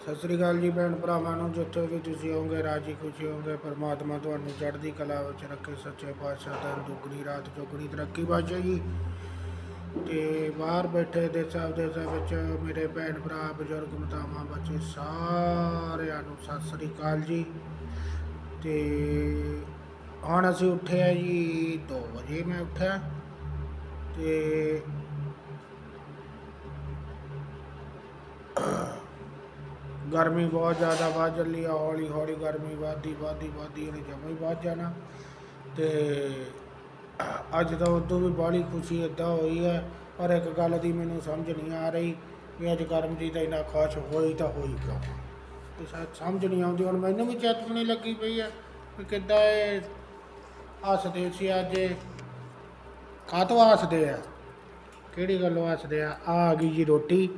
ਸਤਿ ਸ੍ਰੀ ਅਕਾਲ ਜੀ ਭੈਣ ਭਰਾਵਾਂ ਨੂੰ, ਜਿੱਥੇ ਵੀ ਤੁਸੀਂ ਹੋਵੋਗੇ, ਰਾਜੀ ਖੁਸ਼ੀ ਹੋਵੋਗੇ, ਪਰਮਾਤਮਾ ਤੁਹਾਨੂੰ ਚੜ੍ਹਦੀ ਕਲਾ ਵਿੱਚ ਰੱਖੇ, ਸੱਚੇ ਪਾਤਸ਼ਾਹ ਦਾ ਦੁੱਗਣੀ ਰਾਤ, ਚੌਗਣੀ ਤਰੱਕੀ ਬਖਸ਼ੇ ਜੀ। ਤੇ ਬਾਹਰ ਬੈਠੇ ਦੇਸਾਂ ਵਿਦੇਸਾਂ ਵਿੱਚ ਮੇਰੇ ਭੈਣ ਭਰਾ, ਬਜ਼ੁਰਗ, ਮਾਤਾਵਾਂ, ਬੱਚੇ ਸਾਰਿਆਂ ਨੂੰ ਸਤਿ ਸ੍ਰੀ ਅਕਾਲ ਜੀ। ਤੇ ਹੁਣ ਅਸੀਂ ਉੱਠੇ ਆ ਜੀ 2 ਵਜੇ ਮੈਂ ਉੱਠਿਆ। ਤੇ ਗਰਮੀ ਬਹੁਤ ਜ਼ਿਆਦਾ ਵੱਧ ਚੱਲੀ ਆ, ਹੌਲੀ ਹੌਲੀ ਗਰਮੀ ਵੱਧਦੀ ਵੱਧਦੀ ਵੱਧਦੀ, ਇਹਨੇ ਜਮਾਂ ਹੀ ਵੱਧ ਜਾਣਾ। ਤੇ ਅੱਜ ਤਾਂ ਉਦੋਂ ਵੀ ਬਾਹਲੀ ਖੁਸ਼ੀ ਇਦਾਂ ਹੋਈ ਹੈ, ਪਰ ਇੱਕ ਗੱਲ ਦੀ ਮੈਨੂੰ ਸਮਝ ਨਹੀਂ ਆ ਰਹੀ ਵੀ ਅੱਜ ਕਰਮਜੀਤ ਇੰਨਾ ਖੁਸ਼ ਹੋਈ ਤਾਂ ਹੋਈ ਕਿਉਂ? ਤੇ ਸ਼ਾਇਦ ਸਮਝ ਨਹੀਂ ਆਉਂਦੀ, ਹੁਣ ਮੈਨੂੰ ਵੀ ਚੇਤਵਨੀ ਲੱਗੀ ਪਈ ਹੈ ਕਿ ਕਿੱਦਾਂ ਇਹ ਹੱਸਦੇ ਸੀ ਅੱਜ ਕਾਹਤੋਂ ਹੱਸਦੇ ਆ? ਕਿਹੜੀ ਗੱਲੋਂ ਹੱਸਦੇ ਆ? ਆ ਆ ਗਈ ਜੀ ਰੋਟੀ।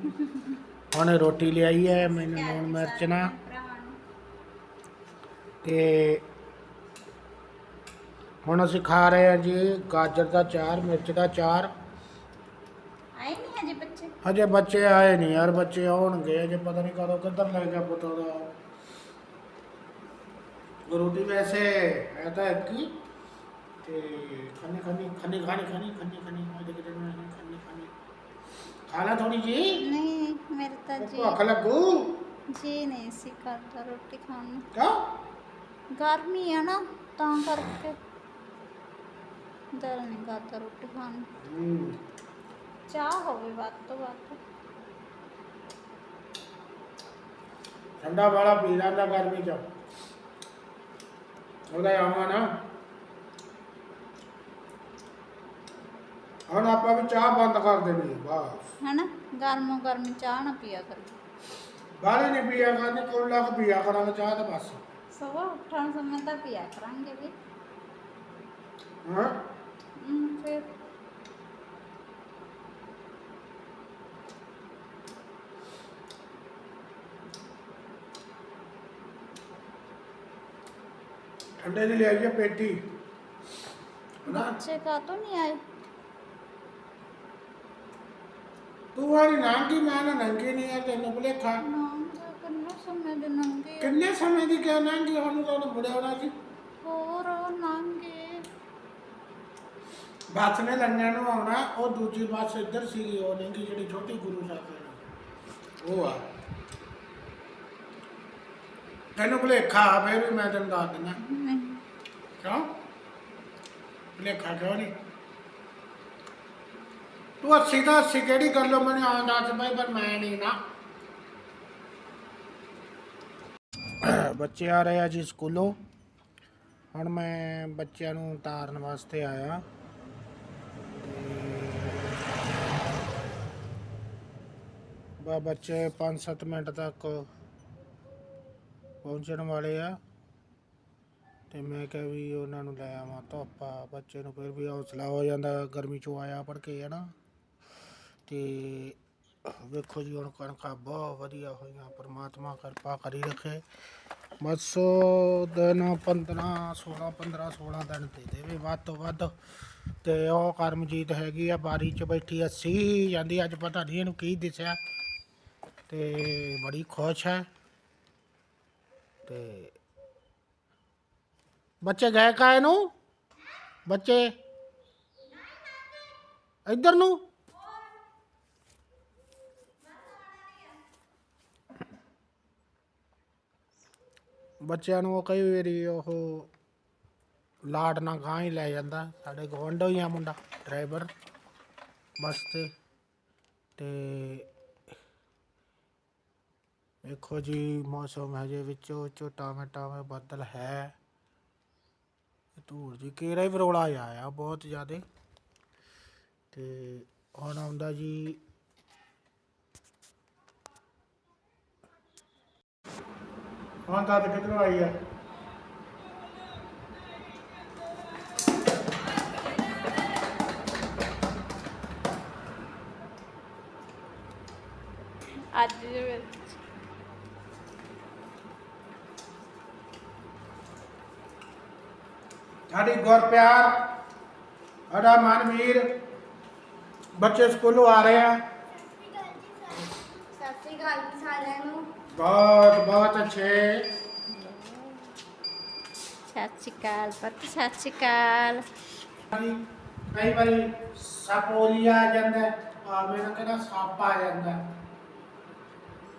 ਹੁਣ ਰੋਟੀ ਲਿਆਈ ਹੈ ਮੈਨੂੰ ਲੂਣ ਮਿਰਚ ਨਾ। ਤੇ ਹੁਣ ਅਸੀਂ ਖਾ ਰਹੇ ਹਾਂ ਜੀ ਗਾਜਰ ਦਾ ਚਾਰ ਮਿਰਚ ਦਾ ਚਾਰ। ਆਏ ਨਹੀਂ ਹਜੇ ਬੱਚੇ? ਹਜੇ ਬੱਚੇ ਆਏ ਨਹੀਂ ਯਾਰ ਬੱਚੇ ਆਉਣਗੇ ਅਜੇ ਪਤਾ ਨਹੀਂ ਕਦੋਂ ਕਿੱਧਰ ਲੱਗ ਗਿਆ ਪੁੱਤ ਦਾ ਰੋਟੀ ਵੈਸੇ ਹੈ ਤਾਂ ਇੱਕ ਹੀ। ਤੇ ਖੰਨੀ ਖੰਨੀ ਖੰਨੀ ਖਾਣੀ ਖਾਣੀ ਖੰਨੀ ਖੰਨੀ। ਅੱਜ ਕਿਤੇ ਮੈਂ ਖੰਨੀ। ਖਾਣੀ ਖਾਣਾ ਥੋੜੀ ਜੀ? ਨਹੀਂ ਮੇਰੇ ਤਾਂ ਜੀ ਭੁੱਖ ਲੱਗੂ? ਜੀ ਨਹੀਂ ਸੀ ਕਰਦਾ ਰੋਟੀ ਖਾਣ ਨੂੰ। ਕਿਉਂ? ਗਰਮੀ ਆ ਨਾ ਤਾਂ ਕਰਕੇ। ਦਿਲ ਨਹੀਂ ਕਰਦਾ ਰੋਟੀ ਖਾਣ ਨੂੰ। ਹੂੰ। ਚਾਹ ਹੋਵੇ ਵੱਧ ਤੋਂ ਵੱਧ। ਠੰਡਾ ਵਾਲਾ ਪੀ ਲੈਂਦਾ ਗਰਮੀ ਚ। ਉਹਦਾ ਆਮਾ ਨਾ। ਹੁਣ ਆਪਾਂ ਵੀ ਚਾਹ ਬੰਦ ਕਰ ਦੇਣੀ ਹੈ, ਬਸ। ਹੈਨਾ? ਗਰਮੋ ਗਰਮੀ ਚਾਹ ਨਾ ਪੀਆ ਕਰੋ। ਬਾਹਲੇ ਨਹੀਂ ਪੀਆ ਕਰਨੀ ਕੋਲ ਲੱਗ ਪੀਆ ਕਰਾਂਗੇ ਚਾਹ ਤਾਂ ਬਸ। ਸਵੇਰ ਉੱਠਣ ਸਮੇਂ ਤਾਂ ਪੀਆ ਕਰਾਂਗੇ ਵੀ। ਹਾਂ? ਹਮ, ਫਿਰ। ਠੰਡੇ ਦੀ ਲਿਆਈਏ ਪੇਟੀ। ਨਾ ਬੱਚੇ ਕਾਤੋਂ ਨਹੀਂ ਆਏ? ਤੂੰ ਵਾਲੀ ਨਾਂਗੀ ਮੈਂ ਨਾ ਨੰਗੀ ਨਹੀਂ ਹੈ ਤੈਨੂੰ ਭੁਲੇਖਾ। ਨਾ ਕਿੰਨੇ ਸਮੇਂ ਦੇ ਨੰਗੇ ਆ। ਕਿੰਨੇ ਸਮੇਂ ਦੀ ਕਿਆ ਨਾਂਗੀ ਹੁਣ ਤਾਂ ਉਹਨੂੰ ਹੋਣਾ ਸੀ। ਹੋਰ ਨੰਗੇ। ਬੱਸ ਨੇ ਲੰਗਿਆਂ ਨੂੰ ਆਉਣਾ ਉਹ ਦੂਜੀ ਬੱਸ ਇੱਧਰ ਸੀਗੀ ਉਹ ਨੰਗੀ ਜਿਹੜੀ ਛੋਟੀ ਗੁਰੂ ਸਾਹਿਬ ਦੀ ਉਹ ਆ। ਤੈਨੂੰ ਭੁਲੇਖਾ ਫਿਰ ਵੀ ਮੈਂ ਤੈਨੂੰ ਦੱਸ ਦਿੰਦਾ। ਨਹੀਂ। ਕਿਉਂ? ਭੁਲੇਖਾ ਕਿਉਂ ਨਹੀਂ ਤੂੰ ਅੱਸੀ ਤਾਂ ਅੱਸੀ ਕਿਹੜੀ ਗੱਲੋਂ ਮੈਨੂੰ ਆਉਂਦਾ ਸੀ ਬਈ, ਪਰ ਮੈਂ ਨਹੀਂ ਨਾ। ਬੱਚੇ ਆ ਰਹੇ ਆ ਜੀ ਸਕੂਲੋਂ। ਹੁਣ ਮੈਂ ਬੱਚਿਆਂ ਨੂੰ ਉਤਾਰਨ ਵਾਸਤੇ ਆਇਆ। ਬਾ ਬੱਚੇ 5-7 ਮਿੰਟ ਤੱਕ ਪਹੁੰਚਣ ਵਾਲੇ ਆ। ਤੇ ਮੈਂ ਕਿਹਾ ਵੀ ਉਹਨਾਂ ਨੂੰ ਲੈ ਆਵਾਂ ਧੁੱਪ ਆ। ਬੱਚੇ ਨੂੰ ਫਿਰ ਵੀ ਹੌਸਲਾ ਹੋ ਜਾਂਦਾ, ਗਰਮੀ ਚੋਂ ਆਇਆ ਪੜ ਕੇ ਹੈ ਨਾ ਤੇ ਵੇਖੋ ਜੀ, ਹੁਣ ਕਣਕਾਂ ਬਹੁਤ ਵਧੀਆ ਹੋਈਆਂ, ਪਰਮਾਤਮਾ ਕਿਰਪਾ ਕਰੀ ਰੱਖੇ। ਬਸ ਦਿਨ 15 16 15 16 ਦਿਨ ਦੇ ਦੇਵੇ ਵੱਧ ਤੋਂ ਵੱਧ। ਤੇ ਉਹ ਕਰਮਜੀਤ ਹੈਗੀ ਆ, ਬਾਰੀ 'ਚ ਬੈਠੀ ਅੱਸੀ ਜਾਂਦੀ ਅੱਜ ਪਤਾ ਨਹੀਂ ਇਹਨੂੰ ਕੀ ਦਿਸਿਆ। ਤੇ ਬੜੀ ਖੁਸ਼ ਹੈ। ਤੇ ਬੱਚੇ ਗਏ ਕਾਏ ਨੂੰ ਬੱਚੇ? ਇੱਧਰ ਨੂੰ? ਬੱਚਿਆਂ ਨੂੰ ਉਹ ਕਈ ਵਾਰੀ ਉਹ ਲਾਡ ਨਾਲ ਗਾਂਹ ਹੀ ਲੈ ਜਾਂਦਾ। ਸਾਡੇ ਗਵੰਡੋ ਹੀ ਆ ਮੁੰਡਾ ਡਰਾਈਵਰ ਬੱਸ ਤੇ। ਤੇ ਵੇਖੋ ਜੀ, ਮੌਸਮ ਹਜੇ ਵਿੱਚੋਂ ਝੋਟਾ ਮਟਾ ਬੱਦਲ ਹੈ। ਧੂੜ ਜੀ ਕੇਰਾ ਹੀ ਵਰੋਲਾ ਆਇਆ ਬਹੁਤ ਜ਼ਿਆਦੇ। ਤੇ ਹੁਣ ਆਉਂਦਾ ਜੀ ਹੁਣ ਤਾਂ ਕਿੱਧਰੋਂ ਆਈ ਆ? ਅੱਜ ਦੇ ਵਿੱਚ। ਸਾਡੀ ਗੁਰ ਪਿਆਰ ਸਾਡਾ ਮਨਵੀਰ ਬੱਚੇ ਸਕੂਲੋਂ ਆ ਰਹੇ ਆ। ਸਤਿ ਸ੍ਰੀ ਅਕਾਲ ਜੀ ਸਾਰਿਆਂ ਨੂੰ। ਬਹੁਤ ਬਹੁਤ ਅੱਛੇ ਸਤਿ ਸ਼੍ਰੀ ਅਕਾਲ ਪੁੱਤ ਸਤਿ ਸ਼੍ਰੀ ਅਕਾਲ ਕਈ ਵਾਰੀ ਸਪੋਲੀਆ ਆ ਜਾਂਦਾ ਆ ਮੇਰਾ ਕਹਿੰਦਾ ਸੱਪ ਆ ਜਾਂਦਾ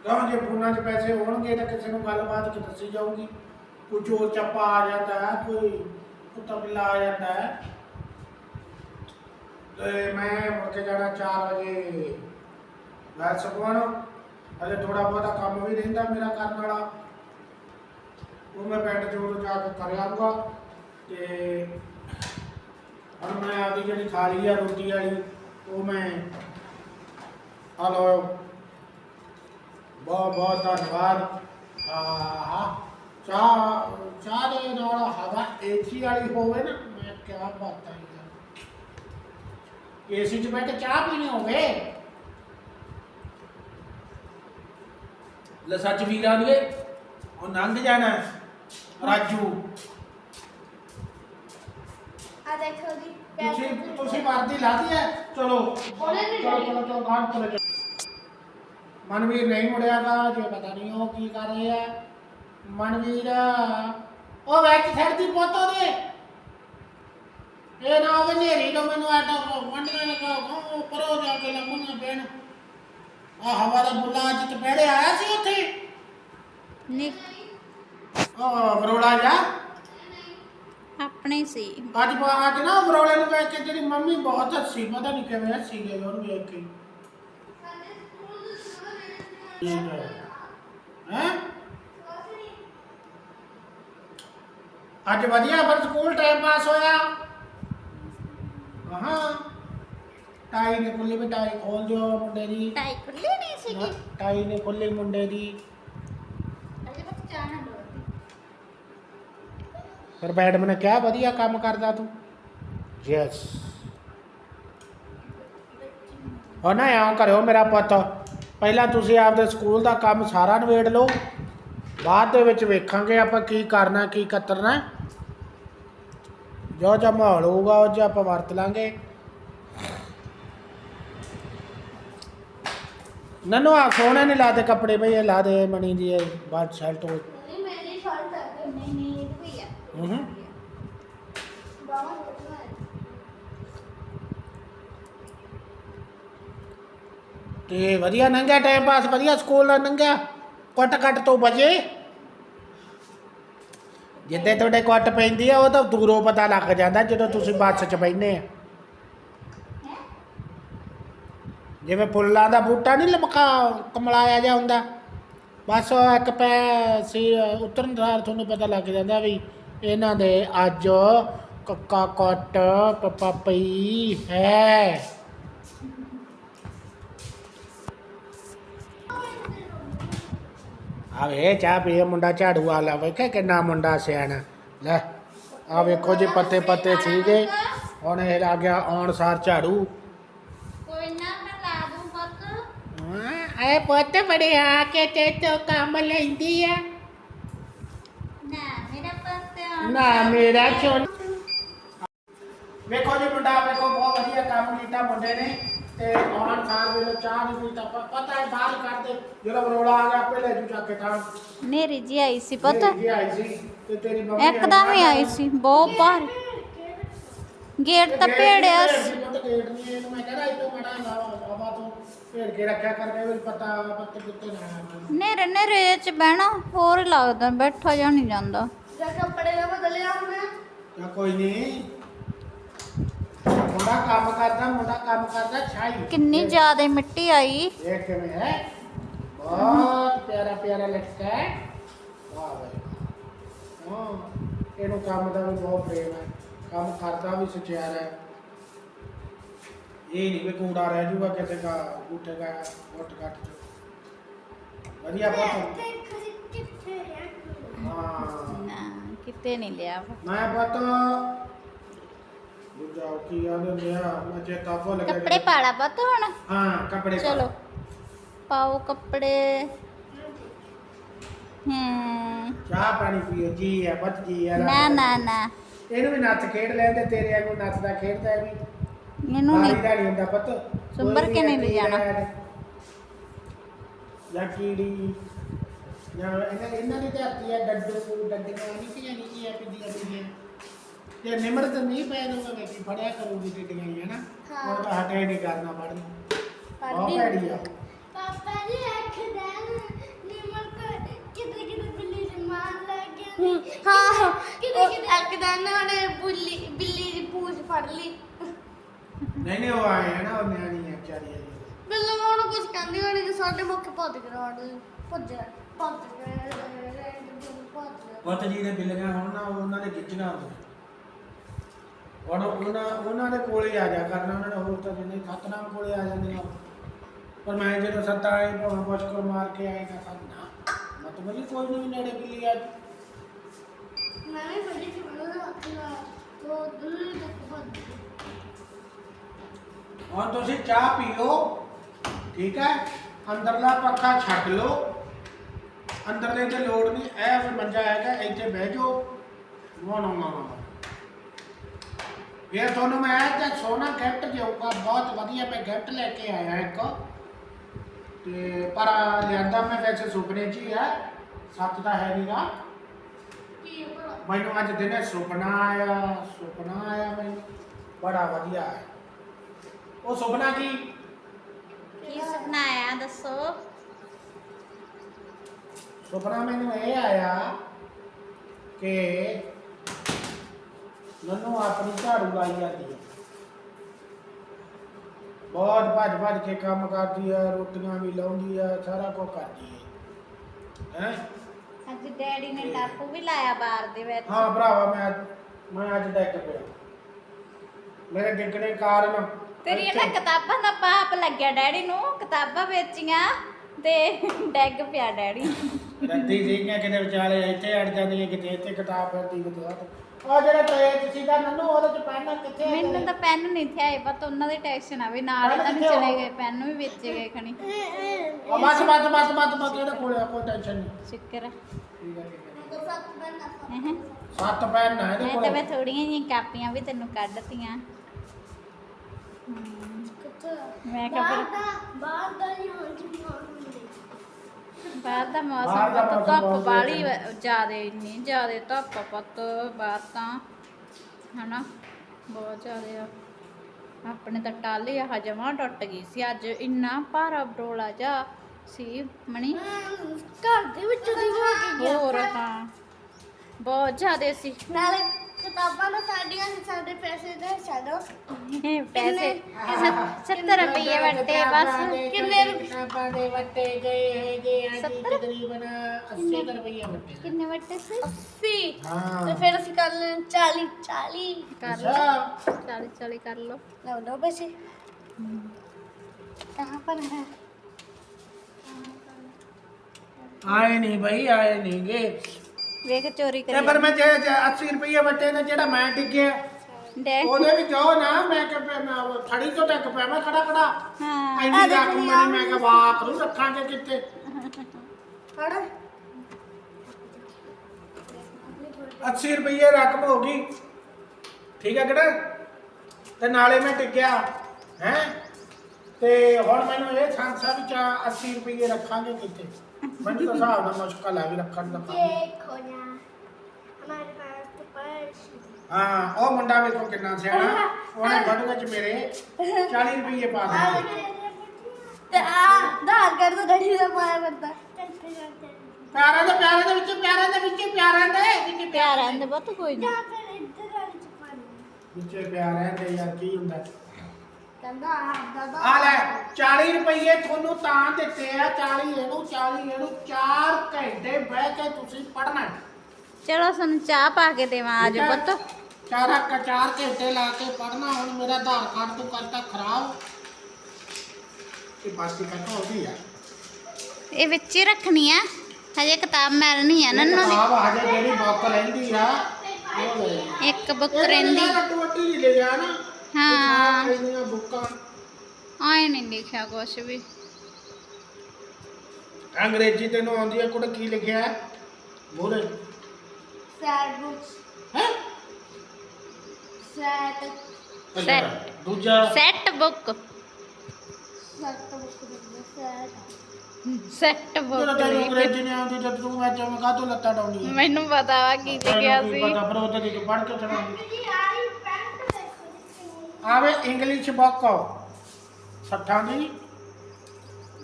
ਕਿਉਂ ਜੇ ਫੋਨਾਂ 'ਚ ਪੈਸੇ ਹੋਣਗੇ ਤਾਂ ਕਿਸੇ ਨੂੰ ਗੱਲਬਾਤ ਕਿ ਦੱਸੀ ਜਾਊਗੀ ਕੋਈ ਚੋਰ ਚੱਪਾ ਆ ਜਾਂਦਾ ਹੈ ਕੋਈ ਕੁੱਤਾ ਬਿੱਲਾ ਆ ਜਾਂਦਾ ਹੈ ਤੇ ਮੈਂ ਮੁੜ ਕੇ ਜਾਣਾ 4 ਵਜੇ ਮੈਂ ਅਜੇ ਥੋੜਾ ਬਹੁਤਾ ਕੰਮ ਵੀ ਰਹਿੰਦਾ ਮੇਰਾ ਕਰਨ ਵਾਲਾ। ਉਹ ਮੈਂ ਪਿੰਡ ਚੋਂ ਜਾ ਕੇ ਕਰ ਆਊਂਗਾ ਤੇ ਹੁਣ ਮੈਂ ਆਪਦੀ ਜਿਹੜੀ ਥਾਲੀ ਆ, ਰੋਟੀ ਵਾਲੀ, ਉਹ ਮੈਂ ਆ ਬਹੁਤ ਬਹੁਤ ਧੰਨਵਾਦ। ਆਹਾ, ਚਾਹ ਚਾਹ ਦੇ ਨਾਲ ਹਵਾ ਏਸੀ ਵਾਲੀ ਹੋਵੇ ਨਾ, ਮੈਂ ਕਿਆ ਬਾਤ ਏਸੀ 'ਚ ਬੈਠ ਕੇ ਚਾਹ ਪੀਣੀ ਹੋਵੇ। ਲੈ ਸੱਚ ਵੀਰਾਂ ਦੇ ਉਹ ਨੰਗ ਜਾਣਾ ਹੈ। ਰਾਜੂ। ਆ ਦੇਖੋ ਜੀ ਤੁਸੀਂ ਤੁਸੀਂ ਵਰਦੀ ਲਾਦੀ ਹੈ ਚਲੋ। ਉਹਨੇ ਨੀ ਚਲੋ। ਚਲੋ ਗਾਂਢ। ਮਨਵੀਰ ਨਹੀਂ ਮੁੜਿਆਗਾ ਜੇ ਪਤਾ ਨਹੀਂ ਉਹ ਕੀ ਕਰ ਰਹੇ ਆ। ਮਨਵੀਰ ਉਹ ਵਿੱਚ ਛੱਡਦੀ ਪੋਤੋ ਦੇ ਇਹ ਨਾ ਹੋਵੇ ਨੇਰੀ ਤੋਂ ਮੈਨੂੰ ਆਟਾ ਮੰਡੀਆਂ ਨੇ ਕਹੋ ਪਰੋ ਜਾ ਕੇ ਲੰਮੂਆਂ ਪੈਣ। ਆ ਹਵਾ ਦਾ ਬੁੱਲਾ ਅੱਜ ਚਪੇੜੇ ਆਇਆ ਸੀ ਉੱਥੇ? ਨੀ ਉਹ ਬਰੋੜਾ ਜਾ? ਆਪਣੇ ਸੀ। ਅੱਜ ਬਾ- ਅੱਜ ਨਾ ਬਰੋਲੇ ਨੂੰ ਵੇਖ ਕੇ ਜਿਹੜੀ ਮੰਮੀ ਬਹੁਤ ਹੱਸੀ ਪਤਾ ਨਹੀਂ ਕਿਵੇਂ ਹੱਸੀ ਗਈ ਉਹਨੂੰ ਵੇਖ ਕੇ। ਹੈਂ? ਅੱਜ ਵਧੀਆ ਪਰ ਸਕੂਲ ਟਾਈਮ ਪਾਸ ਹੋਇਆ। ਹਾਂ ਟਾਈ ਨੇ ਖੁੱਲੀ ਵੀ ਟਾਈ ਖੋਲ ਦਿਓ ਮੁੰਡੇ ਦੀ। ਟਾਈ ਖੁੱਲੀ ਨਹੀਂ ਸੀਗੀ। ਟਾਈ ਨੇ ਖੁੱਲੀ ਮੁੰਡੇ ਦੀ। ਅਜੇ ਬਸ ਚਾਹ ਨਾ ਲੋ ਫਿਰ ਮੈਡਮ ਨੇ ਕਿਹਾ ਵਧੀਆ ਕੰਮ ਕਰਦਾ ਤੂੰ। ਯੈਸ ਉਹ ਨਾ ਐਂ ਕਰਿਓ ਮੇਰਾ ਪੁੱਤ ਪਹਿਲਾਂ ਤੁਸੀਂ ਆਪਦੇ ਸਕੂਲ ਦਾ ਕੰਮ ਸਾਰਾ ਨਿਬੇੜ ਲਓ। ਬਾਅਦ ਦੇ ਵਿੱਚ ਵੇਖਾਂਗੇ ਆਪਾਂ ਕੀ ਕਰਨਾ ਕੀ ਕਤਰਨਾ। ਜੋ ਜਿਹਾ ਮਾਹੌਲ ਹੋਊਗਾ ਉਹ ਜਿਹਾ ਆਪਾਂ ਵਰਤ ਲਾਂਗੇ ਨਨੂ ਆ ਸੋਹਣੇ ਨਹੀਂ ਲਾਦੇ ਕੱਪੜੇ ਭਈ ਇਹ ਲਾ ਦੇ ਮਣੀ ਦੀ ਇਹ ਬਾਤ ਸ਼ਰਟ ਹੋ ਨਹੀਂ ਮੇਰੀ ਸ਼ਰਟ ਹੈ ਨਹੀਂ ਨਹੀਂ ਇਹ ਵੀ ਆ। ਹੂੰ ਬਾਵਾ ਬਟਨਾ ਹੈ। ਤੇ ਵਧੀਆ ਲੰਘਿਆ ਟਾਈਮ ਪਾਸ ਵਧੀਆ ਸਕੂਲ ਦਾ ਲੰਘਿਆ ਕੁੱਟ ਕੱਟ ਤੋਂ ਬਚੇ? ਜਿੱਦੇ ਤੁਹਾਡੇ ਕੁੱਟ ਪੈਂਦੀ ਆ ਉਹ ਤਾਂ ਦੂਰੋਂ ਪਤਾ ਲੱਗ ਜਾਂਦਾ ਜਦੋਂ ਤੁਸੀਂ ਬੱਸ 'ਚ ਬੈਠੇ ਆ। ਜਿਵੇਂ ਫੁੱਲਾਂ ਦਾ ਬੂਟਾ ਨਹੀਂ ਲਮਕਾ, ਕਮਲਾਇਆ ਜਾ ਹੁੰਦਾ। ਬਸ ਉਹ ਇੱਕ ਪੈ ਸੀ, ਉਤਰਨ ਸਾਰ ਤੁਹਾਨੂੰ ਪਤਾ ਲੱਗ ਜਾਂਦਾ ਵੀ ਇਹਨਾਂ ਦੇ ਅੱਜ ਕੱਕਾ ਕੁੱਟ ਪਪਾ ਪਈ ਹੈ। ਆ ਵੇ, ਚਾਹ ਪੀਏ ਮੁੰਡਾ ਝਾੜੂ ਵਾਲਾ ਵੇਖੇ ਕਿੰਨਾ ਮੁੰਡਾ ਸਿਆਣਾ। ਲੈ, ਆ ਵੇਖੋ ਜੀ ਪੱਤੇ ਪੱਤੇ ਸੀਗੇ। ਹੁਣ ਇਹ ਲੱਗ ਗਿਆ ਆਉਣ ਸਾਰ ਝਾੜੂ ਕੋਈ ਨਾ ਮੈਂ ਲਾ ਦੂੰ ਪੁੱਤ ਐ ਪੁੱਤ ਬੜੇ ਆ ਕੇ ਤੇ ਤੋ ਕੰਮ ਲੈਂਦੀ ਆ ਨਾ ਮੇਰਾ ਪੁੱਤ ਨਾ ਮੇਰਾ ਚੋਨ ਵੇਖੋ ਜੀ ਮੁੰਡਾ ਵੇਖੋ ਬਹੁਤ ਵਧੀਆ ਕੰਮ ਕੀਤਾ ਮੁੰਡੇ ਨੇ ਤੇ ਆਉਣ ਸਾਰ ਵੇਲੇ ਚਾਹ ਨਹੀਂ ਪੀਤਾ ਪ- ਪਤਾ ਹੈ ਬਾਹਰ ਹੀ ਕਰਦੇ ਜਦੋਂ ਬਰੋਲਾ ਆ ਗਿਆ ਪਹਿਲੇ ਜੂ ਚੱਕ ਕੇ ਤਾਂ ਨੇਰੀ ਜੀ ਆਈ ਸੀ ਪੁੱਤ ਮੇਰੀ ਜੀ ਆਈ ਸੀ ਤੇ ਤੇਰੀ ਮੰਮੀ ਇੱਕਦਮ ਹੀ ਆਈ ਸੀ ਬਹੁਤ ਭਾਰੀ ਗੇਟ ਤਾਂ ਭੇੜਿਆ ਸੀ ਪੁੱਤ ਗੇਟ ਨਹੀਂ ਇਹਨੂੰ ਮੈਂ ਕਹਿੰਦਾ ਇਤੋਂ ਮੜਾ ਹਵਾ ਤੋਂ ਭੇੜ ਕੇ ਰੱਖਿਆ ਕਰਕੇ ਵੀ ਪਤਾ ਪੱਤੇ ਪੁੱਤੇ ਨਾ ਆਉਣ। ਨੇਰੇ ਨੇਰੇ ਚ ਬਹਿਣਾ ਹੋਰ ਹੀ ਲੱਗਦਾ ਬੈਠਾ ਜਾ ਨਹੀਂ ਜਾਂਦਾ। ਜਾ ਕੱਪੜੇ ਦਾ ਬਦਲਿਆ ਹੁਣ। ਤਾਂ ਕੋਈ ਨਹੀਂ। ਮੁੰਡਾ ਕੰਮ ਕਰਦਾ ਮੁੰਡਾ ਕੰਮ ਕਰਦਾ ਛਾਈ। ਕਿੰਨੀ ਜ਼ਿਆਦਾ ਮਿੱਟੀ ਆਈ। ਇਹ ਕਿਵੇਂ ਹੈ? ਬਹੁਤ ਪਿਆਰਾ ਪਿਆਰਾ ਲੜਕਾ ਹੈ। ਵਾਹ ਬਈ ਹਾਂ ਇਹਨੂੰ ਕੰਮ ਦਾ ਵੀ ਬਹੁਤ ਪ੍ਰੇਮ ਹੈ। ਕੰਮ ਕਰਦਾ ਵੀ ਸੁਚਿਆਰ ਹੈ। ਇਹ ਨਹੀਂ ਵੀ ਕੂੜਾ ਰਹਿ ਜੂਗਾ ਕਿਸੇ ਦਾ ਉੱਠੇ ਦਾ ਉੱਠ ਕੱਟ ਚ। ਵਧੀਆ ਕਿੱਥੇ ਹੈ ਹਾਂ। ਨਾ ਕਿਤੇ ਨਹੀਂ ਲਿਆ ਮੈਂ ਪਤਾ ਦੂਜਾ ਕੀ ਆਦੇ ਲਿਆ ਮੈਂ ਚੇਤਾ ਭੁੱਲ ਗਿਆ ਕੱਪੜੇ ਪਾਲਾ ਪੁੱਤ ਹੁਣ। ਹਾਂ ਕੱਪੜੇ ਪਾ। ਚਲੋ ਪਾਓ ਕੱਪੜੇ। ਹੂੰ। ਚਾਹ ਪਾਣੀ ਪੀਓ ਜੀ ਆ ਬੱਤ ਜੀ ਆ। ਨਾ ਨਾ ਨਾ। ਇਹਨੂੰ ਵੀ ਨੱਥ ਖੇਡ ਲੈਂਦੇ ਤੇਰੇ ਵਾਂਗੂ ਨੱਥਦਾ ਖੇਡਦਾ ਹੈ ਵੀ। ਬਾਰੀ ਨਹੀਂ। ਦਾ ਨਹੀਂ ਹੁੰਦਾ ਪੁੱਤ। ਸੁੰਬਰ ਕੋਈ ਕੇ ਨਹੀਂ ਲਿਜਾਣਾ। ਜਾਂ ਕੀੜੀ ਜਾਂ ਇਹਨਾਂ ਇਹਨਾਂ ਦੀ ਧਰਤੀ ਹੈ ਡੱਡੂ ਡੱਡੀਆਂ ਤੇ ਨਿਮਰਤ ਨਹੀਂ ਪੈ ਦੂੰਗਾ ਮੈਂ ਕੀ ਫੜਿਆ ਕਰੂਗੀ ਡੱਡੀਆਂ ਹੀ ਹੈ ਨਾ ਹਾਂ। ਹੁਣ ਤਾਂ ਹਟੇ ਨਹੀਂ ਕਰਨਾ ਪੜਨੀ ਬਹੁਤ ਭੈੜੀ ਆ। ਪਾਪਾ ਜੀ ਅੱਖ ਦੇਣ ਨਿਮਰ ਕਰ ਕਿਤੇ ਕਿਤੇ ਬਿੱਲੀ ਦੇ ਮਾਰ ਲੱਗ ਗਿਆ ਹਾਂ ਕਿਤੇ ਕਿਤੇ ਅੱਖ ਦੇਣ ਉਹਨੇ ਬਿੱਲੀ ਬਿੱਲੀ ਦੀ ਪੂਛ ਫੜ ਲਈ। ਨਹੀਂ ਨਹੀਂ ਉਹ ਆਏ ਹੈ ਨਾ ਉਹ ਨਿਆਣੀ ਹੈ ਵਿਚਾਰੀ ਹੈ ਬਿੱਲੂ ਕੁਝ ਕਹਿੰਦੀ ਹੋਣੀ ਤੇ ਸਾਡੇ ਮੁੱਖ ਭੱਜ ਗਿਆ ਸਾਡੇ ਭੱਜ ਭੱਜ ਪੁੱਤ ਜੀ ਦੇ ਬਿੱਲੀਆਂ ਹੁਣ ਨਾ ਉਹਨਾਂ ਦੇ ਖਿੱਚਣਾ ਹੁੰਦਾ ਹੁਣ ਉਹਨਾਂ ਉਹਨਾਂ ਦੇ ਕੋਲੇ ਆ ਜਾ ਕਰਨਾ ਉਹਨਾਂ ਨੇ ਹੋਰ ਤਾਂ ਜਿੰਨੇ ਖਤਨਾਮ ਕੋਲੇ ਆ ਜਾਂਦੀਆਂ ਪਰ ਮੈਂ ਜਦੋਂ ਸੱਤਾ ਆਏ ਭਾਵੇਂ ਪੁਸ਼ਕਰ ਮਾਰ ਕੇ ਆਏਗਾ ਸੱਤਾ ਮਤਲਬ ਜੀ ਕੋਈ ਨਹੀਂ ਨੇੜੇ ਬਿੱਲੀ ਆ। ਮੈਂ ਵੀ ਬੜੀ ਮੈਨੂੰ ਹੱਥ ਲਾ ਤੋ ਦੂਰ ਤੱਕ ਭੱਜ ਗਈ। ਹੁਣ ਤੁਸੀਂ ਚਾਹ ਪੀਓ ਠੀਕ ਹੈ? ਅੰਦਰਲਾ ਪੱਖਾ ਛੱਡ ਲਓ। ਅੰਦਰਲੇ ਤੇ ਲੋੜ ਨਹੀਂ। ਇਹ ਵੀ ਮੰਜਾ ਹੈਗਾ ਇੱਥੇ ਬਹਿ ਜਾਓ। ਨੋ ਨੋ ਨੋ ਇਹ ਤੁਹਾਨੂੰ ਮੈਂ ਤੇ ਸੋਨਾ ਗਿਫਟ ਦੇਊਗਾ। ਬਹੁਤ ਵਧੀਆ ਮੈਂ ਗਿਫਟ ਲੈ ਕੇ ਆਇਆ ਇੱਕ। ਤੇ ਪਰ ਲਿਆਂਦਾ ਮੈਂ ਵੈਸੇ ਸੁਪਨੇ 'ਚ ਹੀ ਹੈ ਸੱਚ ਤਾਂ ਹੈ ਨਹੀਂਗਾ ਕੀ ਭਲਾ? ਮੈਨੂੰ ਅੱਜ ਦਿਨੇ ਸੁਪਨਾ ਆਇਆ ਸੁਪਨਾ ਆਇਆ ਮੈਨੂੰ। ਬੜਾ ਵਧੀਆ ਹੈ ਉਹ ਸੁਪਨਾ ਕੀ? ਕੀ ਸੁਪਨਾ ਆਇਆ ਦੱਸੋ? ਸੁਪਨਾ ਮੈਨੂੰ ਇਹ ਆਇਆ ਕਿ ਨੰਨੂ ਆਪਣੀ ਝਾੜੂ ਲਾਈ ਜਾਂਦੀ ਹੈ। ਬਹੁਤ ਭੱਜ ਭੱਜ ਕੇ ਕੰਮ ਕਰਦੀ ਹੈ ਰੋਟੀਆਂ ਵੀ ਲਾਉਂਦੀ ਹੈ ਸਾਰਾ ਕੁਝ ਕਰਦੀ ਹੈ। ਹੈ? ਅੱਜ ਡੈਡੀ ਨੇ ਟਾਪੂ ਵੀ ਲਾਇਆ ਬਾਹਰ ਦੇ ਵਿੱਚ। ਹਾਂ ਭਰਾਵਾ ਮੈਂ ਅੱਜ- ਮੈਂ ਅੱਜ ਡਿੱਗ ਪਿਆ। ਮੇਰੇ ਡਿੱਗਣੇ ਕਾਰਨ ਤੇਰੀਆਂ ਨਾ ਕਿਤਾਬਾਂ ਦਾ ਪਾਪ ਲੱਗਿਆ ਡੈਡੀ ਨੂੰ ਕਿਤਾਬਾਂ ਵੇਚੀਆਂ ਤੇ ਡੈਗ ਪਿਆ ਡੈਡੀ। ਰੱਦੀ ਸੀਗੀਆਂ ਕਿਤੇ ਵਿਚਾਲੇ ਇੱਥੇ ਅੜ ਜਾਂਦੀਆਂ ਕਿਤੇ ਇੱਥੇ ਕਿਤਾਬ ਫਿਰਦੀ ਕਿਤੇ ਉੱਥੇ। ਉਹ ਜਿਹੜਾ ਟ੍ਰੇਨ ਸੀਗਾ ਨੰਨੂ ਉਹਦੇ ਚ ਪੈਨ ਕਿੱਥੇ ਆ ਮੈਨੂੰ ਤਾਂ ਪੈਨ ਨਹੀਂ ਥਿਆ ਇਹ ਪਤਾ ਉਹਨਾਂ ਦੀ ਟੈਕਸ਼ਨ ਆ ਵੀ ਨਾਲ ਨੂੰ ਕਿੱਥੇ ਚਲੇ ਹੋ? ਗਏ ਪੈਨ ਵੀ ਵੇਚੇ ਗਏ ਖਣੀ। ਉਹ ਬਸ ਬਸ ਬਸ ਬਸ ਬਸ ਇਹਦੇ ਕੋਲ ਆ, ਕੋਈ ਟੈਨਸ਼ਨ ਨਹੀਂ। ਸ਼ੁਕਰ ਹੈ ਠੀਕ ਹੈ ਠੀਕ ਹੈ ਸੱਤ ਹੈਂ। ਪੈਨ ਨਾ ਇਹਦੇ ਮੈਂ ਕੋਲ। ਤਾਂ ਮੈਂ ਥੋੜੀਆਂ ਜਿਹੀਆਂ ਕਾਪੀਆਂ ਵੀ ਤੈਨੂੰ ਕੱਢਤੀਆਂ। ਹਮ, ਕਿੱਥੇ ਮੈਂ ਕਿਹਾ ਬਾਹਰ ਫਿਰ ਦਾ ਬਾਹਰ ਦਾ ਹੀ ਹੁਣ ਜੀ ਹੁੰਦੇ। ਬਾਹਰ ਦਾ ਬਾਹਰ ਮੌਸਮ ਦਾ ਬਹੁਤ ਮੌਸਮ ਧੁੱਪ ਬਹੁਤ ਬਾਲੀ ਵਧੀਆ। ਜ਼ਿਆਦੇ ਇੰਨੀ ਜ਼ਿਆਦੇ ਧੁੱਪ ਪੁੱਤ ਬਾਹਰ ਤਾਂ ਹਨਾ ਬਹੁਤ ਜ਼ਿਆਦੇ ਆ। ਆਪਣੇ ਤਾਂ ਟਾਲੀ ਆ ਜਮਾ ਟੁੱਟ ਗਈ ਸੀ ਅੱਜ ਇੰਨਾ ਭਾਰਾ ਬਰੋਲਾ ਜਾ ਸੀ ਮਣੀ। ਘਰ ਦੇ ਵਿੱਚ ਦੀ ਹੋ ਕੇ ਗਿਆ ਹੋਰ ਹਾਂ ਬਹੁਤ ਜ਼ਿਆਦੇ ਸੀ। ਨਾਲੇ ਕਿਤਾਬਾਂ ਨਾ ਸਾਡੀਆਂ ਸੀ, ਸਾਡੇ ਪੈਸੇ ਦੇ ਛੱਡੋ ਪੈਸੇ 70 ਰੁਪਏ ਵੰਡੇ ਬਸ ਕਿੰਨੇ ਰੁਪਏ? ਕਿਤਾਬਾਂ ਦੇ ਵੱਟੇ ਗਏ ਹੈਗੇ ਆ ਜੀ ਸੱਤਰ? ਤਕਰੀਬਨ 80 ਕੁ ਰੁਪਏ ਵੱਟੇ ਕਿੰਨੇ ਵੰਡੇ ਸੀ 80 ਹਾਂ ਤੇ ਫਿਰ ਅਸੀਂ ਕਰ ਲੈਣ 40 40 ਕਰ ਲਓ ਅੱਛਾ 40 40 ਕਰ ਲਓ ਲਓ ਲਓ ਪੈਸੇ ਕਹਾਂ ਪਰ ਹੈ ਆਏ ਨਹੀਂ ਭਾਈ ਆਏ ਨਹੀਂ ਗੇ ਵੇਖ ਚੋਰੀ ਤੇ ਕਰੀ ਪਰ ਮੈਂ ਜੇ ਜੇ 80 ਰੁਪਏ ਵੱਟੇ ਨੇ ਜਿਹੜਾ ਮੈਂ ਡਿੱਗਿਆ ਉਹਦੇ ਵਿੱਚ ਜਾਓ ਨਾ ਮੈਂ ਕਿ ਮੈਂ ਉਹ ਥੜੀ ਤੋਂ ਡਿੱਗ ਪਿਆ ਮੈਂ ਖੜਾ ਖੜਾ। ਹਾਂ ਇੰਨੀ ਰੱਖ ਮਣੀ ਮੈਂ ਕਿ ਵਾਹ ਕਰੂ ਰੱਖਾਂਗੇ ਕਿੱਥੇ? ਫੜ। 80 ਰੁਪਏ ਰਕਮ ਹੋ ਗਈ। ਠੀਕ ਹੈ ਕਿਹੜਾ? ਤੇ ਨਾਲੇ ਮੈਂ ਟਿਕਿਆ ਹੈ? ਤੇ ਹੁਣ ਮੈਨੂੰ ਇਹ ਸੰਸਾ ਵਿੱਚ 80 ਰੁਪਏ ਰੱਖਾਂਗੇ ਕਿੱਥੇ? ਮੈਨੂੰ ਤਾਂ ਹਿਸਾਬ ਨਾਲ ਮੁਸ਼ਕਲ ਆ ਵੀ ਰੱਖਣ ਦਾ ਕੰਮ। ਦੇਖੋ ਨਾ ਹਮਾਰੇ ਪਾਸ तो पर्स ਹਾਂ ਉਹ ਮੁੰਡਾ ਵੇਖੋ ਕਿੰਨਾ ਸਿਆਣਾ ਉਹਨੇ ਬੜੂਗਾ ਚ ਮੇਰੇ 40 ਰੁਪਏ ਪਾ ਦਿੱਤੇ ਤੇ ਆ ਆਧਾਰ ਕਾਰਡ ਤਾਂ ਡੈਡੀ ਦਾ ਪਾਇਆ ਕਰਦਾ ਪਿਆਰਾਂ ਦੇ ਪਿਆਰਾਂ ਦੇ ਵਿੱਚ ਪਿਆਰਾਂ ਦੇ ਵਿੱਚ ਪਿਆਰਾਂ ਦੇ ਵਿੱਚ ਪਿਆਰ ਆਂਦੇ ਬਹੁਤ ਕੋਈ ਨਹੀਂ ਵਿੱਚ ਪਿਆਰ ਹੈ ਤੇ ਯਾਰ ਕੀ ਹੁੰਦਾ ਕਹਿੰਦਾ ਆ ਦਾਦਾ ਆ ਲੈ 40 ਰੁਪਏ ਤੁਹਾਨੂੰ ਤਾਂ ਦਿੱਤੇ ਆ 40 ਇਹਨੂੰ 40 ਇਹਨੂੰ 4 ਘੰਟੇ ਬਹਿ ਕੇ ਤੁਸੀਂ ਪੜਨਾ ਚਲੋ ਸਾਨੂੰ ਚਾਹ ਪਾ ਕੇ ਦੇਵਾਂ ਅੱਜ ਪੁੱਤ। ਚਾਰਾ ਕ 4 ਘੰਟੇ ਲਾ ਕੇ ਪੜਨਾ ਹੁਣ ਮੇਰਾ ਆਧਾਰ ਕਾਰਡ ਤੋਂ ਕਰਤਾ ਖਰਾਬ। ਇਹ ਬਾਕੀ ਕੱਟਾ ਹੋ ਗਈ ਆ। ਇਹ ਵਿੱਚ ਹੀ ਰੱਖਣੀ ਆ ਹਜੇ ਕਿਤਾਬ ਮਿਲਣੀ ਆ ਨੰਨੂ ਦੀ ਕਿਤਾਬ ਹਜੇ ਜਿਹੜੀ ਬੁੱਕ ਰਹਿੰਦੀ ਆ ਉਹ ਲੈ। ਇੱਕ ਬੁੱਕ ਰਹਿੰਦੀ। ਰੱਟੂ ਵੱਟੀ ਨਹੀਂ ਲੈ ਜਾ ਨਾ ਹਾਂ। ਇਹਦੀਆਂ ਬੁੱਕਾਂ। ਆਏ ਨਹੀਂ ਲਿਖਿਆ ਕੁਛ ਵੀ। ਅੰਗਰੇਜ਼ੀ ਤੈਨੂੰ ਆਉਂਦੀ ਹੈ ਕੁੜ ਕੀ ਲਿਖਿਆ ਹੈ? ਮੂਰੇ ਸੈਡ ਬੁక్స్ ਹੈ? ਸੈਟ। ਦੂਜਾ। Set book. ਸੈਟ ਬੁੱਕ ਦੇ ਸੈਟ। ਸੈੱਟ ਤੈਨੂੰ ਅੰਗਰੇਜ਼ੀ ਨਹੀਂ ਆਉਂਦੀ ਤਾਂ ਤੂੰ ਮੈਂ ਜਿਵੇਂ ਕਾਹਤੋਂ ਲੱਤਾਂ ਡਾਉਣੀ ਹੈ ਮੈਨੂੰ ਪਤਾ ਵਾ ਕੀ ਲਿਖਿਆ ਸੀ। ਪਤਾ ਪਰ ਉਹਦੇ ਤੇ ਤੂੰ ਪੜ੍ਹ ਕੇ ਚੜਾਉਂਦੀ ਜੀ ਆਵੇ ਇੰਗਲਿਸ਼ ਬੁੱਕ ਸੱਠਾਂ ਦੀ।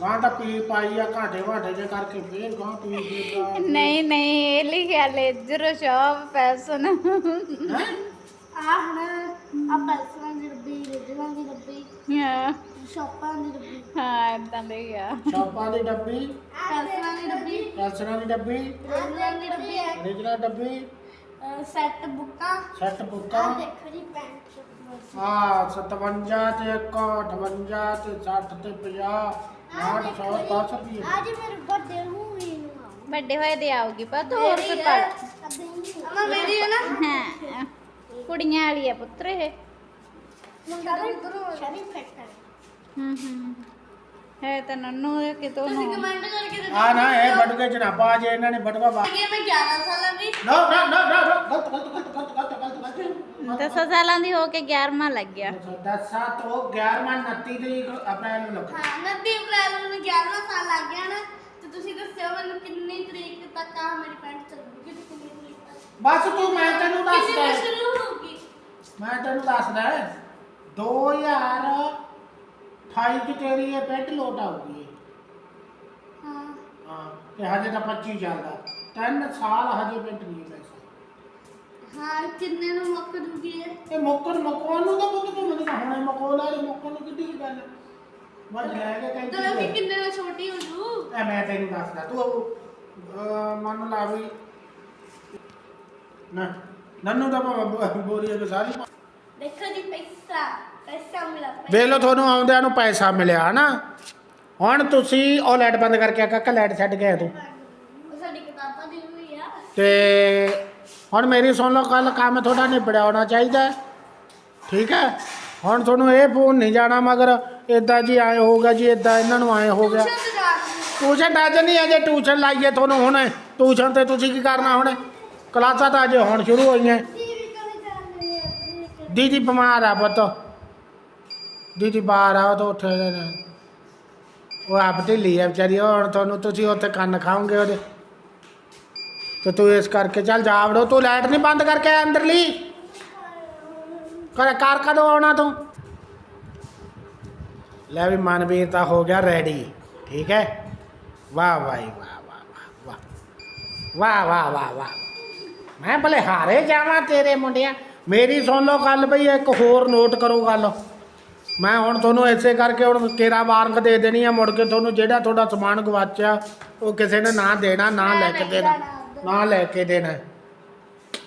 ਗਾਂ ਤਾਂ ਪੀ ਪਾਈ ਆ ਘਾਟੇ ਵਾਟੇ ਜੇ ਕਰਕੇ ਫੇਰ ਗਾਂ ਪੀ ਫੇਰ ਨਹੀਂ ਨਹੀਂ ਇਹ ਲਿਖਿਆ ਲੇਜਰ ਸ਼ਾਪ ਫੈਸ਼ਨ ਹੈ? ਆ ਹੁਣ ਆ ਪੈਸਲਾਂ ਦੀ ਡੱਬੀ ਰੇਡਰਾਂ ਦੀ ਡੱਬੀ ਹਾਂ। ਸ਼ਾਪਾਂ ਦੀ ਡੱਬੀ। ਹਾਂ ਇਦਾਂ ਲਿਖਿਆ ਸ਼ਾਪਾਂ ਦੀ ਡੱਬੀ ਪੈਸਲਾਂ ਦੀ ਡੱਬੀ। ਕੈਲਸਰਾਂ ਦੀ ਡੱਬੀ ਰੇਡਰਾਂ ਦੀ ਡੱਬੀ। ਰਿਜਨਾ ਡੱਬੀ। ਸੈੱਟ ਬੁੱਕਾਂ। ਸੈੱਟ ਬੁੱਕਾਂ। ਦੇਖੋ ਜੀ ਪੈਂਟ। ਹਾਂ 57 ਤੇ 58 ਤੇ 60 ਤੇ 50 60 100 10 ਰੁਪਏ। आज मेरे ਹੋਏ ਦੇ ਆਉਗੀ ਪਰ ਹੋਰ ਕੋਈ ਪੜ अम्मा मेरी है ना ਹਾਂ ਕੁੜੀਆਂ ਵਾਲੀ ਆ ਪੁੱਤਰ ਇਹ। ਹੈ ਤਾਂ ਨੰਨੂ ਇਹ ਕਿਤੋਂ ਨੂੰ कमेंट करके ਆ ਨਾ ਇਹ ਬਟੂਕੇ ਜਨਾਬਾ ਜੇ ਇਹਨਾਂ ਨੇ ਬਟੂਆ ਬਾ बताइए 11 साल अभी no no no no no, गलत ਸਾਲਾਂ ਦੀ ਹੋ ਕੇ 11ਵਾਂ ਲੱਗ ਗਿਆ। ਦਸਾਂ ਤੋਂ 11ਵਾਂ 29 ਤਰੀਕ ਅਪ੍ਰੈਲ ਨੂੰ ਲੱਗਾ। ਹਾਂ 29 ਅਪ੍ਰੈਲ ਨੂੰ ਮੈਨੂੰ 11 ਸਾਲ ਲੱਗ ਗਿਆ ਨਾ ਤੇ ਤੁਸੀਂ ਦੱਸਿਓ ਮੈਨੂੰ ਕਿੰਨੀ ਤਰੀਕ ਤੱਕ ਆ ਮੇਰੀ ਪੈਂਟ ਚੱਲੂਗੀ ਤੇ ਕਿੰਨੀ ਤਰੀਕ ਤੱਕ? ਬਸ ਤੂੰ ਮੈਂ ਤੈਨੂੰ ਕਿੰਨੀ ਦੱਸਦਾ ਤਰੀਕ ਸ਼ੁਰੂ ਹੋਊਗੀ? ਮੈਂ ਤੈਨੂੰ ਦੱਸਦਾ 2028 ਚ ਤੇਰੀ ਇਹ ਪੈਂਟ ਲੋਟ ਆਊਗੀ ਹਾਂ। ਹਾਂ ਤੇ ਹਜੇ ਤਾਂ 25 ਚੱਲਦਾ। ਤਿੰਨ ਸਾਲ ਹਜੇ ਪੈਂਟ ਨਹੀਂ ਹਾਂ ਕਿੰਨੇ ਨੂੰ ਮੁੱਕ ਜੂਗੀ ਇਹ? ਇਹ ਮੁੱਕਣ ਮੁੱਕਣ ਨੂੰ ਤਾਂ ਪੁੱਤ ਤੂੰ ਮੈਨੂੰ ਤਾਂ ਹੁਣੇ ਮੁੱਕੋਲਾ ਇਹ ਮੁੱਕਣ ਨੂੰ ਕਿੱਡੀ ਕੁ ਗੱਲ ਮੈਂ ਲੈ ਕੇ ਤਾਂ ਕਹਿੰਦੀ ਵੀ ਕਿੰਨੇ ਨਾਲ ਛੋਟੀ ਹੋ ਜੂ? ਐ ਮੈਂ ਤੈਨੂੰ ਦੱਸਦਾ ਤੂੰ ਅਹ, ਮੰਨ ਲਾ ਵੀ ਨਾ ਨੰਨੂ ਦਾ ਭਾਵੇਂ ਬੋਰੀ ਹੈ ਸਾਰੀ ਦੇਖੋ ਜੀ ਪੈਸਾ ਪੈਸਾ ਮਿਲਾ ਵੇਖ ਲਓ ਤੁਹਾਨੂੰ ਆਉਂਦਿਆਂ ਨੂੰ ਪੈਸਾ ਮਿਲਿਆ ਹਨਾ? ਹੁਣ ਤੁਸੀਂ ਉਹ ਲਾਈਟ ਬੰਦ ਕਰਕੇ ਆ ਕਾਕਾ ਲਾਈਟ ਛੱਡ ਕੇ ਆ ਤੂੰ। ਉਹ ਸਾਡੀ ਕਿਤਾਬਾਂ ਦੀ ਹੋਈ ਆ। ਤੇ ਹੁਣ ਮੇਰੀ ਸੁਣ ਲਓ ਕੱਲ ਕੰਮ ਤੁਹਾਡਾ ਨਿਬੜਿਆ ਹੋਣਾ ਚਾਹੀਦਾ। ਠੀਕ ਹੈ? ਹੁਣ ਤੁਹਾਨੂੰ ਇਹ ਫੋਨ ਨਹੀਂ ਜਾਣਾ ਮਗਰ ਇਦਾਂ ਜੀ ਆਏ ਹੋਗਾ ਜੀ ਇਦਾਂ ਇਹਨਾਂ ਨੂੰ ਆਏ ਹੋ ਗਿਆ। ਟਿਊਸ਼ਨ ਅੱਜ ਨਹੀਂ ਅਜੇ ਟਿਊਸ਼ਨ ਲਾਈਏ ਤੁਹਾਨੂੰ ਹੁਣ। ਟਿਊਸ਼ਨ ਤੇ ਤੁਸੀਂ ਕੀ ਕਰਨਾ ਹੁਣ? ਕਲਾਸਾਂ ਤਾਂ ਅਜੇ ਹੁਣ ਸ਼ੁਰੂ ਹੋਈਆਂ। ਦੀਦੀ ਬਿਮਾਰ ਆ ਪੁੱਤ। ਦੀਦੀ ਬਾਹਰ ਆ ਉਹ ਤਾਂ ਉੱਥੇ। ਉਹ ਆਪ ਢਿੱਲੀ ਆ ਵਿਚਾਰੀ ਹੁਣ ਤੁਹਾਨੂੰ ਤੁਸੀਂ ਉੱਥੇ ਕੰਨ ਖਾਓਗੇ ਉਹਦੇ। ਤੇ ਤੂੰ ਇਸ ਕਰਕੇ ਚੱਲ ਜਾ ਵੜੋ ਤੂੰ ਲਾਈਟ ਨਹੀਂ ਬੰਦ ਕਰਕੇ ਆਇਆ ਅੰਦਰਲੀ? ਕਰ ਕਾਰ ਕਦੋਂ ਆਉਣਾ ਤੂੰ? ਲੈ ਵੀ ਮਨਵੀਰ ਤਾਂ ਹੋ ਗਿਆ ਰੈਡੀ ਠੀਕ ਹੈ? ਵਾਹ ਵਾਹ ਵਾਹ ਵਾਹ ਵਾਹ ਵਾਹ ਵਾਹ ਵਾਹ ਮੈਂ ਭਲੇ ਹਾਰੇ ਜਾਵਾਂ ਤੇਰੇ ਮੁੰਡਿਆ। ਮੇਰੀ ਸੁਣ ਲਓ ਗੱਲ ਬਈ ਇੱਕ ਹੋਰ ਨੋਟ ਕਰੋ ਗੱਲ। ਮੈਂ ਹੁਣ ਤੁਹਾਨੂੰ ਐਸੇ ਕਰਕੇ ਹੁਣ ਕੇਰਾ ਵਾਰੰਗ ਦੇ ਦੇਣੀ ਆ ਮੁੜ ਕੇ ਤੁਹਾਨੂੰ ਜਿਹੜਾ ਤੁਹਾਡਾ ਸਮਾਨ ਗਵਾਚਿਆ ਉਹ ਕਿਸੇ ਨੇ ਨਾ ਦੇਣਾ ਨਾ ਲੈ ਕੇ ਦੇਣਾ। ਨਾ ਲੈ ਕੇ ਦੇਣਾ।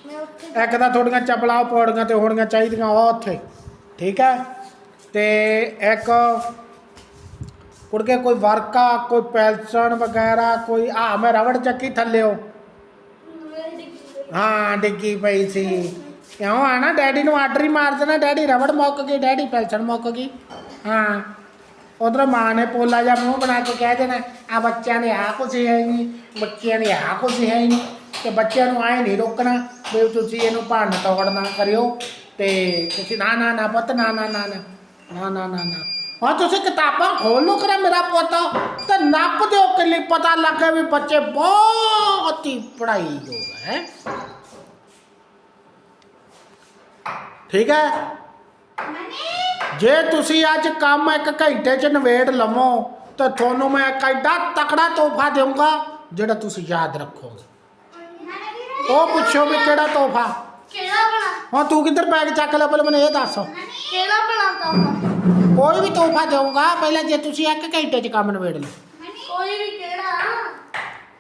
ਮੈਂ ਉੱਥੇ ਇੱਕ ਤਾਂ ਤੁਹਾਡੀਆਂ ਚੱਪਲਾਂ ਪੌੜੀਆਂ ਤੇ ਹੋਣੀਆਂ ਚਾਹੀਦੀਆਂ ਉਹ ਉੱਥੇ, ਠੀਕ ਹੈ? ਤੇ ਇੱਕ ਕੁੜਕੇ ਕੋਈ ਵਰਕਾ, ਕੋਈ ਪੈਲਸਨ ਵਗੈਰਾ, ਕੋਈ ਆ, ਮੈਂ ਰਵੜ ਚੱਕੀ ਥੱਲਿਓ। ਮੇਰੀ ਡਿੱਗੀ ਹਾਂ, ਡਿੱਗੀ ਪਈ ਸੀ। ਕਿਉਂ? ਆ ਨਾ ਡੈਡੀ ਨੂੰ ਆਰਡਰ ਹੀ ਮਾਰ ਦੇਣਾ। ਡੈਡੀ ਰਵੜ ਮੁੱਕ ਗਈ, ਡੈਡੀ ਪੈਲਸਨ ਮੁੱਕ ਗਈ। ਹਾਂ। ਉਧਰ ਮਾਂ ਨੇ ਪੋਲਾ ਜਿਹਾ ਮੂੰਹ ਬਣਾ ਕੇ ਕਹਿ ਦੇਣਾ ਆ ਬੱਚਿਆਂ ਨੇ ਆ ਕੁਝ ਹੈ ਨਹੀਂ, ਬੱਚਿਆਂ ਨੇ ਆ ਕੁਝ ਹੈ ਨਹੀਂ। ਤੇ ਬੱਚਿਆਂ ਨੂੰ ਆਏ ਨਹੀਂ ਰੋਕਣਾ ਵੀ ਤੁਸੀਂ ਇਹਨੂੰ ਭੰਨ ਤੋੜ ਨਾ ਕਰਿਓ ਤੇ ਤੁਸੀਂ ਨਾ ਨਾ ਨਾ ਪੁੱਤ, ਨਾ ਨਾ ਨਾ ਨਾ ਨਾ ਨਾ ਨਾ ਨਾ। ਹਾਂ ਤੁਸੀਂ ਕਿਤਾਬਾਂ ਖੋਲੋ ਲੋ ਮੇਰਾ ਪੁੱਤ, ਤੇ ਨੱਪ ਦਿਓ ਕਿ ਪਤਾ ਲੱਗੇ ਵੀ ਬੱਚੇ ਬਹੁਤ ਹੀ ਪੜ੍ਹਾਈ ਯੋਗ ਹੈ। ਠੀਕ ਹੈ? ਜੇ ਤੁਸੀਂ ਅੱਜ ਕੰਮ ਇੱਕ ਘੰਟੇ ਚ ਨਵੇੜ ਲਵੋ ਤਾਂ ਤੁਹਾਨੂੰ ਮੈਂ ਇੱਕ ਐਡਾ ਤਕੜਾ ਤੋਹਫਾ ਦੇਵਾਂਗਾ ਜਿਹੜਾ ਤੁਸੀਂ ਯਾਦ ਰੱਖੋਗੇ। ਉਹ ਪੁੱਛੋ ਵੀ ਕਿਹੜਾ ਤੋਹਫਾ? ਕਿਹੜਾ ਬਣਾ ਹੁਣ ਤੂੰ ਕਿੱਧਰ ਬੈਗ ਚੱਕ ਲਿਆ? ਪਹਿਲਾਂ ਮੈਨੂੰ ਇਹ ਦੱਸ। ਕਿਹੜਾ ਆਪਾਂ ਕੋਈ ਵੀ ਤੋਹਫਾ ਦੇਵਾਂਗਾ ਪਹਿਲਾਂ ਜੇ ਤੁਸੀਂ ਇੱਕ ਘੰਟੇ ਚ ਕੰਮ ਨਵੇੜ ਲਓ। ਕੋਈ ਵੀ ਕਿਹੜਾ?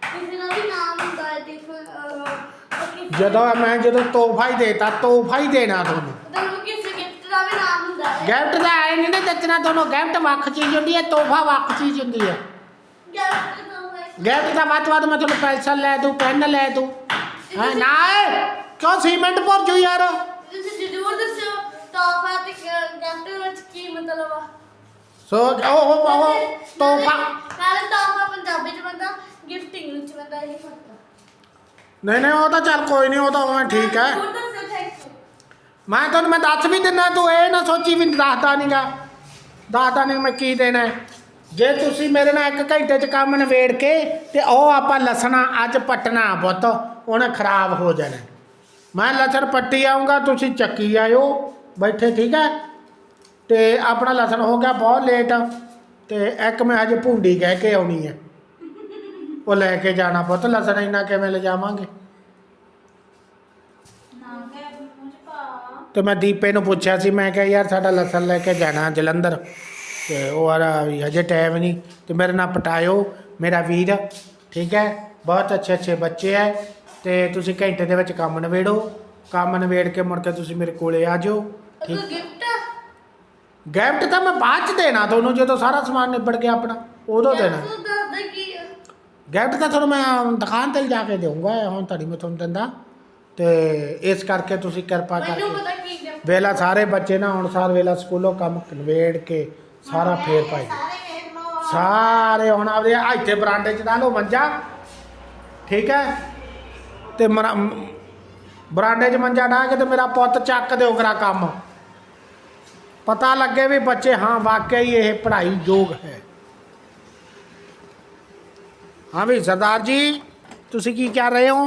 ਕਿਸੇ ਦਾ ਵੀ ਨਾਮ ਹੁੰਦਾ ਹੈ ਜਦੋਂ ਮੈਂ ਜਦੋਂ ਤੋਹਫਾ ਹੀ ਦੇਤਾ ਤੋਹਫਾ ਹੀ ਦੇਣਾ ਤੁਹਾਨੂੰ। ਤੁਹਾਨੂੰ ਕਿਸੇ ਵੀ ਨਾਮ ਹੁੰਦਾ ਹੈ। ਗਿਫਟ ਦਾ ਆਏ ਨਹੀਂ ਨਾ ਦੱਸਣਾ ਤੁਹਾਨੂੰ ਗਿਫਟ ਵੱਖ ਚੀਜ਼ ਹੁੰਦੀ ਹੈ ਤੋਹਫਾ ਵੱਖ ਚੀਜ਼ ਹੁੰਦੀ ਹੈ। ਗਿਫਟ ਦਾ ਹੋਇਆ ਗਿਫਟ ਦਾ ਵੱਧ ਵੱਧ ਮੈਂ ਤੁਹਾਨੂੰ ਪੈਨਸਲ ਲੈ ਦੂੰ ਪੈਨ ਲੈ ਦੂੰ ਹਾਂ ਨਾ ਏ, ਕਿਉਂ ਸੀਮੈਂਟ ਭਰ ਜੂ ਯਾਰ? ਤੁਸੀਂ ਜ਼ਰੂਰ ਦੱਸਿਓ ਤੋਹਫਾ ਤੇ ਗਿਫਟ ਵਿੱਚ ਕੀ ਮਤਲਬ ਆ? ਸੋ ਉਹ ਉਹ ਉਹ ਤੋਹਫਾ। ਨਾਲੇ ਤੋਹਫਾ ਪੰਜਾਬੀ ਚ ਬੰਦਾ ਗਿਫਟ ਇੰਗਲਿਸ਼ ਚ ਬੰਦਾ ਇਹ ਫ਼ਰਕ ਆ ਨਹੀਂ ਨਹੀਂ ਉਹ ਤਾਂ ਚੱਲ ਕੋਈ ਨਹੀਂ ਉਹ ਤਾਂ ਉਵੇਂ ਠੀਕ ਹੈ। ਜ਼ਰੂਰ ਦੱਸਿਓ ਥੈਂਕ ਯੂ ਮੈਂ ਤੁਹਾਨੂੰ ਮੈਂ ਦੱਸ ਵੀ ਦਿੰਦਾ, ਤੂੰ ਇਹ ਨਾ ਸੋਚੀ ਵੀ ਦੱਸਦਾ ਨਹੀਂਗਾ ਦੱਸਦਾ ਨਹੀਂ ਮੈਂ ਕੀ ਦੇਣਾ ਜੇ ਤੁਸੀਂ ਮੇਰੇ ਨਾਲ ਇੱਕ ਘੰਟੇ 'ਚ ਕੰਮ ਨਵੇੜ ਕੇ ਤੇ ਉਹ ਆਪਾਂ ਲਸਣਾ ਅੱਜ ਪਟਣਾ ਪੁੱਤ ਉਹਨੇ ਖਰਾਬ ਹੋ ਜਾਣਾ। ਮੈਂ ਲਸਣ ਪੱਟੀ ਆਉਂਗਾ ਤੁਸੀਂ ਚੱਕੀ ਆਇਓ, ਬੈਠੇ ਠੀਕ ਹੈ। ਤੇ ਆਪਣਾ ਲਸਣ ਹੋ ਗਿਆ ਬਹੁਤ ਲੇਟ ਤੇ ਇੱਕ ਮੈਂ ਹਜੇ ਭੁੰਡੀ ਕਹਿ ਕੇ ਆਉਣੀ ਹੈ। ਉਹ ਲੈ ਕੇ ਜਾਣਾ ਪੁੱਤ, ਲਸਣ ਇੰਨਾ ਕਿਵੇਂ ਲਿਜਾਵਾਂਗੇ? ਨਾ ਤੇ ਮੈਂ ਦੀਪੇ ਨੂੰ ਪੁੱਛਿਆ ਸੀ ਮੈਂ ਕਿਹਾ ਯਾਰ ਸਾਡਾ ਲਸਣ ਲੈ ਕੇ ਜਾਣਾ ਜਲੰਧਰ। ਤੇ ਉਹ ਆ ਵੀ ਹਜੇ ਟਾਈਮ ਨਹੀਂ ਤੇ ਮੇਰੇ ਨਾਲ ਪਟਾਇਓ ਮੇਰਾ ਵੀਰ ਠੀਕ ਹੈ? ਬਹੁਤ ਅੱਛੇ ਅੱਛੇ ਬੱਚੇ ਹੈ। ਤੇ ਤੁਸੀਂ ਘੰਟੇ ਦੇ ਵਿੱਚ ਕੰਮ ਨਵੇੜੋ ਕੰਮ ਨਵੇੜ ਕੇ ਮੁੜ ਕੇ ਤੁਸੀਂ ਮੇਰੇ ਕੋਲੇ ਆ ਜਾਓ ਠੀਕ? ਗਿਫਟ ਗਿਫਟ ਤਾਂ ਮੈਂ ਬਾਅਦ ਚ ਦੇਣਾ ਤੁਹਾਨੂੰ ਜਦੋਂ ਸਾਰਾ ਸਮਾਨ ਨਿਬੜ ਗਿਆ ਆਪਣਾ ਉਦੋਂ ਦੇਣਾ। ਗਿਫਟ ਤਾਂ ਤੁਹਾਨੂੰ ਮੈਂ ਦੁਕਾਨ ਤੇ ਜਾ ਕੇ ਦੇਊਂਗਾ ਹੁਣ ਤੁਹਾਡੀ ਮੈਂ ਤੁਹਾਨੂੰ ਦਿੰਦਾ। ਤੇ ਇਸ ਕਰਕੇ ਤੁਸੀਂ ਕਿਰਪਾ ਮੈਨੂੰ ਕਰਕੇ ਪਤਾ ਕੀ ਗਿਫਟ ਵੇਲਾ ਸਾਰੇ ਬੱਚੇ ਨਾ ਹੁਣ ਸਾਰ ਵੇਲਾ ਸਕੂਲੋਂ ਕੰਮ ਨਵੇੜ ਕੇ ਸਾਰਾ ਫੇਰ ਪਾਈ ਸਾਰੇ ਵੇਖ ਲਓ ਸਾਰੇ ਹੁਣ ਆਪਦੇ ਆਹ ਇੱਥੇ ਬਰਾਂਡੇ 'ਚ ਡਾਲੋ ਮੰਜਾ। ਠੀਕ ਹੈ? ਤੇ ਮਰਾ- ਮ- ਬਰਾਂਡੇ 'ਚ ਮੰਜਾ ਢਾ ਕੇ ਤੇ ਮੇਰਾ ਪੁੱਤ ਚੱਕ ਦਿਓ ਕਰਾ ਕੰਮ। ਪਤਾ ਲੱਗੇ ਵੀ ਬੱਚੇ ਹਾਂ ਵਾਕਈ ਇਹ ਪੜ੍ਹਾਈ ਯੋਗ ਹੈ। ਹਾਂ ਵੀ ਸਰਦਾਰ ਜੀ ਤੁਸੀਂ ਕੀ ਕਰ ਰਹੇ ਹੋ?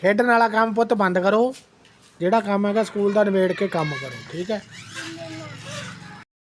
ਖੇਡਣ ਵਾਲਾ ਕੰਮ ਪੁੱਤ ਬੰਦ ਕਰੋ। ਜਿਹੜਾ ਕੰਮ ਹੈਗਾ, ਸਕੂਲ ਦਾ ਨਿਬੇੜ ਕੇ ਕੰਮ ਕਰੋ, ਠੀਕ ਹੈ?